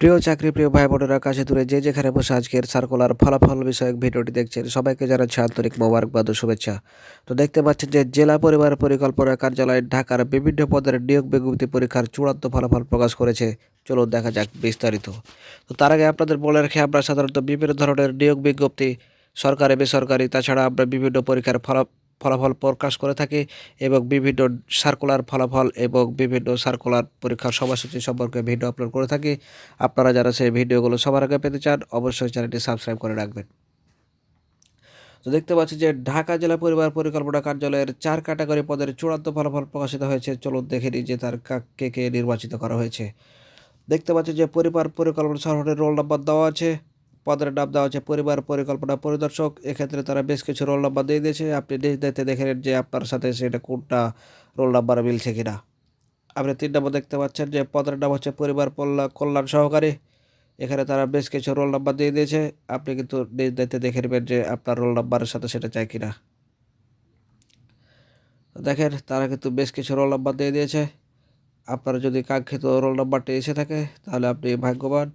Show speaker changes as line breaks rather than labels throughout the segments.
প্রিয় চাকরি, প্রিয় ভাই বোনেরা কাছে দূরে যে যেখানে বসে আজকের সার্কুলার ফলাফল বিষয়ক ভিডিওটি দেখছেন, সবাইকে জানাচ্ছি আন্তরিক মোবারকবাদ ও শুভেচ্ছা তো দেখতে পাচ্ছেন যে জেলা পরিবার পরিকল্পনা কার্যালয় ঢাকার বিভিন্ন পদের নিয়োগ বিজ্ঞপ্তি পরীক্ষার চূড়ান্ত ফলাফল প্রকাশ করেছে। চলুন দেখা যাক বিস্তারিত। তো তার আগে আপনাদের বলে রাখি, আমরা সাধারণত বিভিন্ন ধরনের নিয়োগ বিজ্ঞপ্তি, সরকারি, বেসরকারি, তাছাড়া আমরা বিভিন্ন পরীক্ষার ফলা ফলাফল প্রকাশ করে থাকে এবং বিভিন্ন সার্কুলার ফলাফল এবং বিভিন্ন সার্কুলার পরীক্ষার সময়সূচি সম্পর্কে ভিডিও আপলোড করে থাকি। আপনারা যারা সেই ভিডিওগুলো সবার আগে পেতে চান, অবশ্যই চ্যানেলটি সাবস্ক্রাইব করে রাখবেন। তো দেখতে পাচ্ছি যে ঢাকা জেলা পরিবার পরিকল্পনা কার্যালয়ের চার ক্যাটাগরি পদের চূড়ান্ত ফলাফল প্রকাশিত হয়েছে। চলুন দেখে নিই যে তার কে কে নির্বাচিত করা হয়েছে। দেখতে পাচ্ছি যে পরিবার পরিকল্পনা শহরের রোল নম্বর দেওয়া আছে। পদের নাম দেওয়া আছে পরিবার, পরিকল্পনা, পরিদর্শক, এক্ষেত্রে তারা বেশ কিছু রোল নাম্বার দিয়ে দিয়েছে। আপনি নিজ দায়িত্বে দেখে নিন যে আপনার সাথে সেটা কোনটা রোল নাম্বার মিলছে কিনা। আপনি তিন নম্বর দেখতে পাচ্ছেন যে পদের নাম হচ্ছে পরিবার কল্যাণ সহকারী। এখানে তারা বেশ কিছু রোল নাম্বার দিয়ে দিয়েছে। আপনি কিন্তু নিজ দায়িত্বে দেখে নেবেন যে আপনার রোল নাম্বারের সাথে সেটা চাই কিনা। দেখেন, তারা কিন্তু বেশ কিছু রোল নাম্বার দিয়ে দিয়েছে। আপনার যদি কাঙ্ক্ষিত রোল নাম্বারটি এসে থাকে, তাহলে আপনি ভাগ্যবান।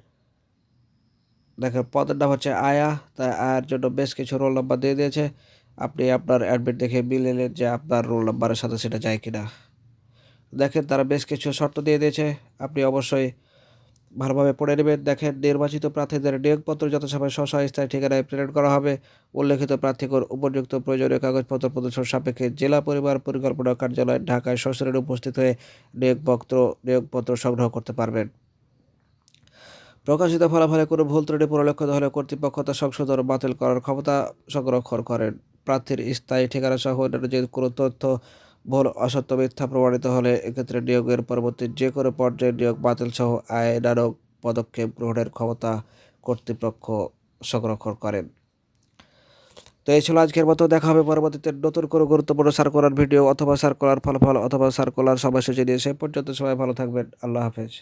দেখেন, পদের নাম হচ্ছে আয়া। তাই আয়ার জন্য বেশ কিছু রোল নাম্বার দিয়ে দিয়েছে। আপনি আপনার অ্যাডমিট দেখে মিলেলেন যে আপনার রোল নাম্বারের সাথে সেটা যায় কিনা। দেখেন, তারা বেশ কিছু শর্ত দিয়ে দিয়েছে। আপনি অবশ্যই ভালোভাবে পড়ে নেবেন। দেখেন, নির্বাচিত প্রার্থীদের নিয়োগপত্র যথাসময় স্ব স্থায়ী ঠিকানায় প্রেরণ করা হবে। উল্লেখিত প্রার্থীকর উপযুক্ত প্রয়োজনীয় কাগজপত্র প্রদর্শন সাপেক্ষে জেলা পরিবার পরিকল্পনা কার্যালয় ঢাকায় সশরীরে উপস্থিত হয়ে নিয়োগপত্র নিয়োগপত্র সংগ্রহ করতে পারবেন। প্রকাশিত ফলাফলে কোনো ভুল ত্রুটি পরিলক্ষিত হলে কর্তৃপক্ষ তা সংশোধন বাতিল করার ক্ষমতা সংরক্ষণ করেন। প্রার্থীর স্থায়ী ঠিকানা সহ অন্যান্য যে কোনো তথ্য, ভুল, অসত্য, মিথ্যা প্রমাণিত হলে এক্ষেত্রে নিয়োগের পরবর্তী যে কোনো পর্যায়ে নিয়োগ বাতিল সহ আইনানুগ পদক্ষেপ গ্রহণের ক্ষমতা কর্তৃপক্ষ সংরক্ষণ করেন। তো এই ছিল আজকের মতো। দেখা হবে পরবর্তীতে নতুন কোনো গুরুত্বপূর্ণ সার্কুলার ভিডিও অথবা সার্কুলার ফলাফল অথবা সার্কুলার সময়সূচি নিয়ে। সে পর্যন্ত সবাই ভালো থাকবেন। আল্লাহ হাফেজ।